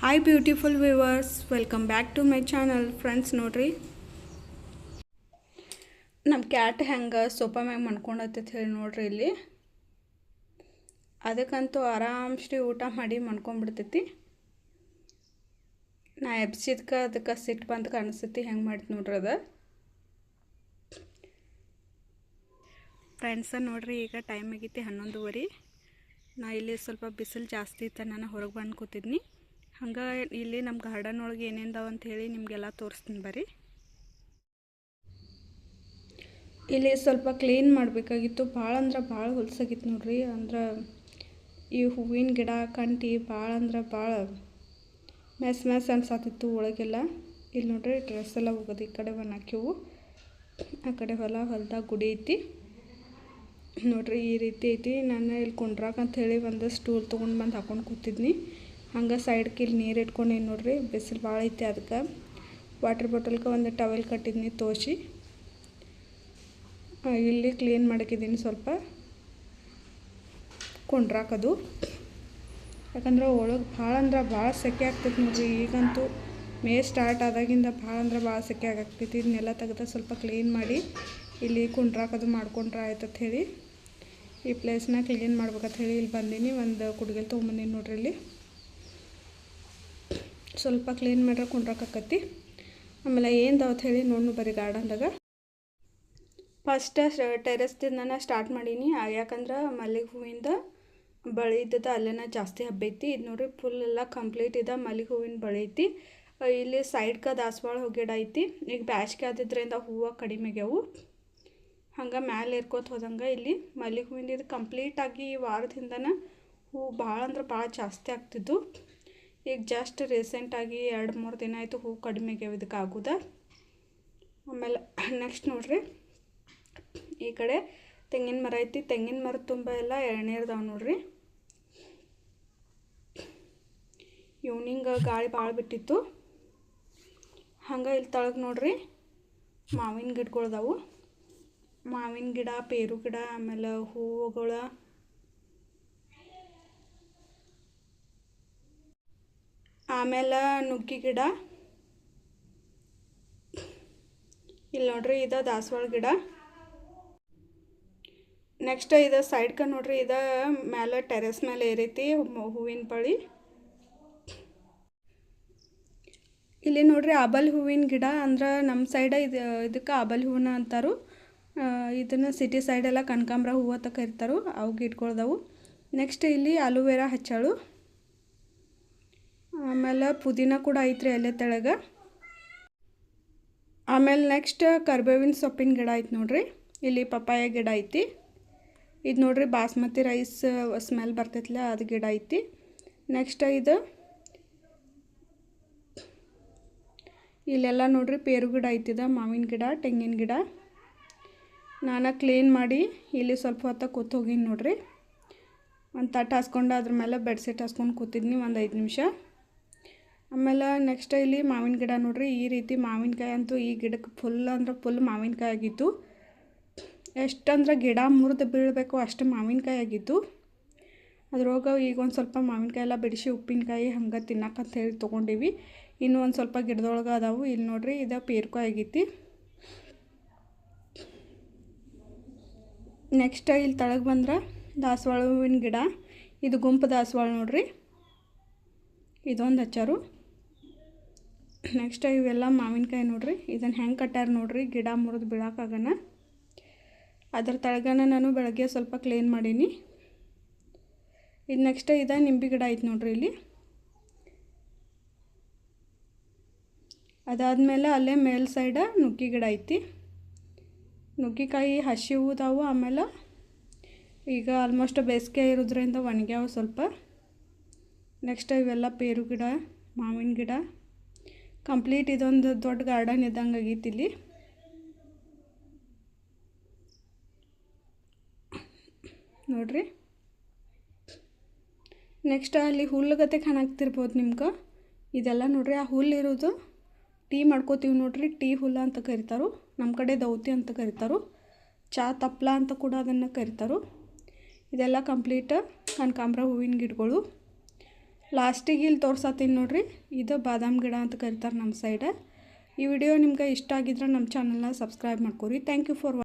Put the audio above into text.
Hi beautiful viewers welcome back to my channel friends ನೋಡ್ರಿ. ನಮ್ಮ cat ಹೆಂಗೆ sofa ಮ್ಯಾಗ ಮಣ್ಕೊಂಡತ್ತೈತೆ ಹೇಳಿ ನೋಡ್ರಿ ಇಲ್ಲಿ. ಅದಕ್ಕಂತೂ ಆರಾಮ್ಶ್ರೀ ಊಟ ಮಾಡಿ ಮಣ್ಕೊಂಡ್ಬಿಡ್ತೈತಿ ನಾ ಎಬ್ಸಿದ್ಕ ಅದಕ್ಕೆ ಸಿಟ್ಟು ಬಂದು ಕಾಣಿಸ್ತೈತಿ ಹೆಂಗೆ ಮಾಡಿತು ನೋಡ್ರಿ ಅದು. ಫ್ರೆಂಡ್ಸ ನೋಡ್ರಿ, ಈಗ ಟೈಮ್ ಆಗೈತಿ ಹನ್ನೊಂದುವರೆ. ನಾ ಇಲ್ಲಿ ಸ್ವಲ್ಪ ಬಿಸಿಲು ಜಾಸ್ತಿ ಇತ್ತು ನಾನು ಹೊರಗೆ ಬಂದು ಕೂತಿದ್ನಿ. ಹಂಗೆ ಇಲ್ಲಿ ನಮ್ಮ ಗಾರ್ಡನ್ ಒಳಗೆ ಏನೇಂದಾವ ಅಂತ ಹೇಳಿ ನಿಮಗೆಲ್ಲ ತೋರಿಸ್ತೀನಿ ಬರ್ರಿ. ಇಲ್ಲಿ ಸ್ವಲ್ಪ ಕ್ಲೀನ್ ಮಾಡಬೇಕಾಗಿತ್ತು. ಭಾಳ ಅಂದ್ರೆ ಭಾಳ ಹೊಲ್ಸಾಗಿತ್ತು ನೋಡ್ರಿ. ಅಂದ್ರೆ ಈ ಹೂವಿನ ಗಿಡ, ಕಂಟಿ ಭಾಳ ಅಂದ್ರೆ ಭಾಳ ಮೆಸ್ ಮೆಸ್ ಅನ್ಸಾತಿತ್ತು ಒಳಗೆಲ್ಲ. ಇಲ್ಲಿ ನೋಡ್ರಿ ಡ್ರೆಸ್ ಎಲ್ಲ ಹೋಗೋದು ಈ ಕಡೆ ಹಾಕಿವು ಆ ಕಡೆ ಹೊಲ ಹೊಲ್ದಾಗ ಗುಡಿ ಐತಿ. ನೋಡ್ರಿ ಈ ರೀತಿ ಐತಿ. ನಾನು ಇಲ್ಲಿ ಕುಂಡ್ರಾಕಂತ ಹೇಳಿ ಒಂದು ಸ್ಟೂಲ್ ತೊಗೊಂಡು ಬಂದು ಹಾಕೊಂಡು ಕೂತಿದ್ನಿ. ಹಂಗೆ ಸೈಡ್ಗೆ ಇಲ್ಲಿ ನೀರು ಇಟ್ಕೊಂಡೇನು ನೋಡ್ರಿ, ಬಿಸಿಲು ಭಾಳ ಐತಿ ಅದಕ್ಕೆ ವಾಟರ್ ಬಾಟಲ್ಗೆ ಒಂದು ಟವೆಲ್ ಕಟ್ಟಿದ್ನಿ ತೋಸಿ. ಇಲ್ಲಿ ಕ್ಲೀನ್ ಮಾಡಕ್ಕಿದ್ದೀನಿ ಸ್ವಲ್ಪ. ಕೊಂಡ್ರಾಕದು. ಯಾಕಂದ್ರೆ ಒಳಗೆ ಭಾಳ ಅಂದ್ರೆ ಭಾಳ ಸೆಕೆ ಆಗ್ತೈತೆ ನೋಡ್ರಿ, ಈಗಂತೂ ಮೇ ಸ್ಟಾರ್ಟ್ ಆದಾಗಿಂದ ಭಾಳ ಅಂದ್ರೆ ಭಾಳ ಸೆಕೆ ಆಗಾಕ್ತೈತಿ ಇದನ್ನೆಲ್ಲ ತೆಗೆದ ಸ್ವಲ್ಪ ಕ್ಲೀನ್ ಮಾಡಿ ಇಲ್ಲಿ ಕುಂಡ್ರಾಕದು ಮಾಡ್ಕೊಂಡ್ರೆ ಆಯ್ತಂತ ಹೇಳಿ. ಈ ಪ್ಲೇಸ್ನ ಕ್ಲೀನ್ ಮಾಡ್ಬೇಕಂತ ಹೇಳಿ ಇಲ್ಲಿ ಬಂದೀನಿ, ಒಂದು ಕುಡ್ಗೆಲ್ ತೊಗೊಂಬಂದೀನಿ ನೋಡ್ರಿ ಇಲ್ಲಿ. ಸ್ವಲ್ಪ ಕ್ಲೀನ್ ಮಾಡ್ರೆ ಕುಂಡ್ರಾಕಕ್ಕತಿ ಆಮೇಲೆ ಏನು ದಾವತ್ ಹೇಳಿ ನೋಡ್ನು ಬರೀ ಗಾರ್ಡನ್ದಾಗ. ಫಸ್ಟ್ ಟೆರೆಸ್ದಿಂದ ಸ್ಟಾರ್ಟ್ ಮಾಡೀನಿ. ಯಾಕಂದ್ರೆ ಮಲ್ಲಿಗೆ ಹೂವಿಂದ ಬಳಿ ಇದ್ದದ ಅಲ್ಲೇನ ಜಾಸ್ತಿ ಹಬ್ಬೈತಿ ಇದು ನೋಡ್ರಿ ಫುಲ್ ಎಲ್ಲ ಕಂಪ್ಲೀಟ್ ಇದೆ ಮಲ್ಲಿಗೆ ಹೂವಿನ ಬಳಿ ಐತಿ. ಇಲ್ಲಿ ಸೈಡ್ಕ ದಾಸವಾಳ ಗಿಡ ಐತಿ. ಈಗ ಬ್ಯಾಸ್ಗೆ ಆದಿದ್ರಿಂದ ಹೂವು ಕಡಿಮೆ ಆಗ್ಯಾವು. ಹಂಗೆ ಮ್ಯಾಲೆ ಇರ್ಕೋತ ಹೋದಂಗೆ ಇಲ್ಲಿ ಮಲ್ಲಿಗೆ ಹೂವಿಂದ ಇದು ಕಂಪ್ಲೀಟಾಗಿ ಈ ವಾರದಿಂದನ ಹೂವು ಭಾಳ ಅಂದ್ರೆ ಭಾಳ ಜಾಸ್ತಿ ಆಗ್ತಿದ್ದು. ಈಗ ಜಸ್ಟ್ ರೀಸೆಂಟಾಗಿ ಎರಡು ಮೂರು ದಿನ ಆಯಿತು ಹೂ ಕಡಿಮೆ ಆಗ್ಯಾವ ಇದಕ್ಕೆ ಆಗುದ. ಆಮೇಲೆ ನೆಕ್ಸ್ಟ್ ನೋಡ್ರಿ. ಈ ಕಡೆ ತೆಂಗಿನ ಮರ ಐತಿ, ತೆಂಗಿನ ಮರ ತುಂಬ ಎಲ್ಲ ಎಣ್ಣೆರ್ದಾವೆ ನೋಡ್ರಿ. ಇವ್ನಿಂಗ್ ಗಾಳಿ ಭಾಳ ಬಿಟ್ಟಿತ್ತು. ಹಂಗೆ ಇಲ್ಲಿ ತಳಗೆ ನೋಡ್ರಿ, ಮಾವಿನ ಗಿಡಗಳದಾವು ಮಾವಿನ ಗಿಡ, ಪೇರು ಗಿಡ, ಆಮೇಲೆ ಹೂವುಗಳ ಆಮೇಲೆ ನುಗ್ಗಿ ಗಿಡ. ಇಲ್ಲಿ ನೋಡ್ರಿ ಇದು ದಾಸವಾಳ ಗಿಡ. ನೆಕ್ಸ್ಟ್ ಇದು ಸೈಡ್ಕ ನೋಡ್ರಿ ಇದು ಮೇಲೆ ಟೆರೆಸ್ ಮೇಲೆ ಏರೈತಿ ಹೂವಿನ ಬಳಿ ಇಲ್ಲಿ ನೋಡ್ರಿ ಆಬಲ್ ಹೂವಿನ ಗಿಡ ಅಂದ್ರೆ ನಮ್ಮ ಸೈಡ ಇದು, ಇದಕ್ಕೆ ಆಬಲ್ ಹೂವನ್ನ ಅಂತಾರು. ಇದನ್ನು ಸಿಟಿ ಸೈಡೆಲ್ಲ ಕನಕಾಂಬ್ರ ಹೂವು ಅಂತ ಕರಿತಾರು ಅವು ಗಿಡಗಳದಾವು ನೆಕ್ಸ್ಟ್ ಇಲ್ಲಿ ಅಲೋವೆರಾ ಹಚ್ಚಾಳು. ಆಮೇಲೆ ಪುದೀನ ಕೂಡ ಐತ್ರಿ ಅಲ್ಲೇ ತೆಳಗೆ. ಆಮೇಲೆ ನೆಕ್ಸ್ಟ್ ಕರ್ಬೇವಿನ ಸೊಪ್ಪಿನ ಗಿಡ ಐತೆ ನೋಡ್ರಿ. ಇಲ್ಲಿ ಪಪ್ಪಾಯ ಗಿಡ ಐತಿ. ಇದು ನೋಡ್ರಿ ಬಾಸ್ಮತಿ ರೈಸ್ ಸ್ಮೆಲ್ ಬರ್ತೈತಿಲ್ಲ ಅದು ಗಿಡ ಐತಿ. ನೆಕ್ಸ್ಟ್ ಇದು ಇಲ್ಲೆಲ್ಲ ನೋಡ್ರಿ ಪೇರು ಗಿಡ ಐತಿದ, ಮಾವಿನ ಗಿಡ, ತೆಂಗಿನ ಗಿಡ. ನಾನು ಕ್ಲೀನ್ ಮಾಡಿ ಇಲ್ಲಿ ಸ್ವಲ್ಪ ಹೊತ್ತ ಕೂತ್ ಹೋಗಿನಿ ನೋಡ್ರಿ. ಒಂದು ತಟ್ಟು ಹಾಸ್ಕೊಂಡು ಅದ್ರ ಮೇಲೆ ಬೆಡ್ಶೀಟ್ ಹಾಸ್ಕೊಂಡು ಕೂತಿದ್ನಿ ಒಂದು ಐದು ನಿಮಿಷ. ಆಮೇಲೆ ನೆಕ್ಸ್ಟ್ ಇಲ್ಲಿ ಮಾವಿನ ಗಿಡ ನೋಡ್ರಿ, ಈ ರೀತಿ ಮಾವಿನಕಾಯಿ ಅಂತೂ ಈ ಗಿಡಕ್ಕೆ ಫುಲ್ ಅಂದ್ರೆ ಫುಲ್ ಮಾವಿನಕಾಯಿ ಆಗಿತ್ತು. ಎಷ್ಟಂದ್ರೆ ಗಿಡ ಮುರಿದು ಬೀಳಬೇಕು ಅಷ್ಟು ಮಾವಿನಕಾಯಿ ಆಗಿತ್ತು. ಅದ್ರೊಳಗೆ ಈಗ ಒಂದು ಸ್ವಲ್ಪ ಮಾವಿನಕಾಯಿ ಎಲ್ಲ ಬಿಡಿಸಿ ಉಪ್ಪಿನಕಾಯಿ ಹಂಗೆ ಅಂತ ಹೇಳಿ ತೊಗೊಂಡಿವಿ. ಇನ್ನೂ ಒಂದು ಸ್ವಲ್ಪ ಗಿಡದೊಳಗೆ ಅದಾವು. ಇಲ್ಲಿ ನೋಡ್ರಿ ಇದು ಪೇರ್ಕಾಯಿ ಆಗೈತಿ. ನೆಕ್ಸ್ಟ್ ಇಲ್ಲಿ ತಳಗೆ ಬಂದ್ರೆ ದಾಸವಾಳ ಹೂವಿನ ಗಿಡ. ಇದು ಗುಂಪು ದಾಸವಾಳ ನೋಡ್ರಿ. ಇದೊಂದು ಹಚ್ಚಾರು ನೆಕ್ಸ್ಟ್ ಇವೆಲ್ಲ ಮಾವಿನಕಾಯಿ ನೋಡ್ರಿ. ಇದನ್ನು ಹೆಂಗೆ ಕಟ್ಟಾರ ನೋಡ್ರಿ. ಗಿಡ ಮುರಿದು ಬೀಳಕ್ಕಾಗನ ಅದ್ರ ತಳಗನ ನಾನು ಬೆಳಗ್ಗೆ ಸ್ವಲ್ಪ ಕ್ಲೀನ್ ಮಾಡೀನಿ. ಇದು ನೆಕ್ಸ್ಟ್ ಇದೆ ನಿಂಬೆ ಗಿಡ ಐತೆ ನೋಡ್ರಿ ಇಲ್ಲಿ. ಅದಾದಮೇಲೆ ಅಲ್ಲೇ ಮೇಲ್ ಸೈಡ ನುಗ್ಗಿ ಗಿಡ ಐತಿ. ನುಗ್ಗಿಕಾಯಿ ಹಸಿ ಹೂದಾವು ಆಮೇಲೆ ಈಗ ಆಲ್ಮೋಸ್ಟ್ ಬೇಸಿಗೆ ಇರೋದ್ರಿಂದ ಒಣಗ್ಯಾವ ಸ್ವಲ್ಪ. ನೆಕ್ಸ್ಟ್ ಇವೆಲ್ಲ ಪೇರು ಗಿಡ, ಮಾವಿನ ಗಿಡ. ಕಂಪ್ಲೀಟ್ ಇದೊಂದು ದೊಡ್ಡ ಗಾರ್ಡನ್ ಇದ್ದಂಗೆ ಆಗೈತಿ ಇಲ್ಲಿ. ನೋಡ್ರಿ. ನೆಕ್ಸ್ಟ್ ಅಲ್ಲಿ ಹುಲ್ಲುಗತೆ ಕಾಣಾಕ್ತಿರ್ಬೋದು ನಿಮ್ಗೆ. ಇದೆಲ್ಲ ನೋಡ್ರಿ, ಆ ಹುಲ್ಲು ಇರೋದು ಟೀ ಮಾಡ್ಕೋತೀವಿ ನೋಡ್ರಿ, ಟೀ ಹುಲ್ಲ ಅಂತ ಕರಿತಾರು ನಮ್ಮ ಕಡೆ ದೌತಿ ಅಂತ ಕರಿತಾರು, ಚಾ ತಪ್ಲ ಅಂತ ಕೂಡ ಅದನ್ನು ಕರಿತಾರು. ಇದೆಲ್ಲ ಕಂಪ್ಲೀಟ್ ಕನಕಾಂಬ್ರ ಹೂವಿನ ಗಿಡಗಳು. ಲಾಸ್ಟಿಗೆ ಇಲ್ಲಿ ತೋರ್ಸತ್ತೀನಿ ನೋಡ್ರಿ. ಇದು ಬಾದಾಮ್ ಗಿಡ ಅಂತ ಕರಿತಾರೆ ನಮ್ಮ ಸೈಡ ಈ ವಿಡಿಯೋ ನಿಮ್ಗೆ ಇಷ್ಟ ಆಗಿದ್ರೆ ನಮ್ಮ ಚಾನಲ್ನ ಸಬ್ಸ್ಕ್ರೈಬ್ ಮಾಡ್ಕೊರಿ. Thank you for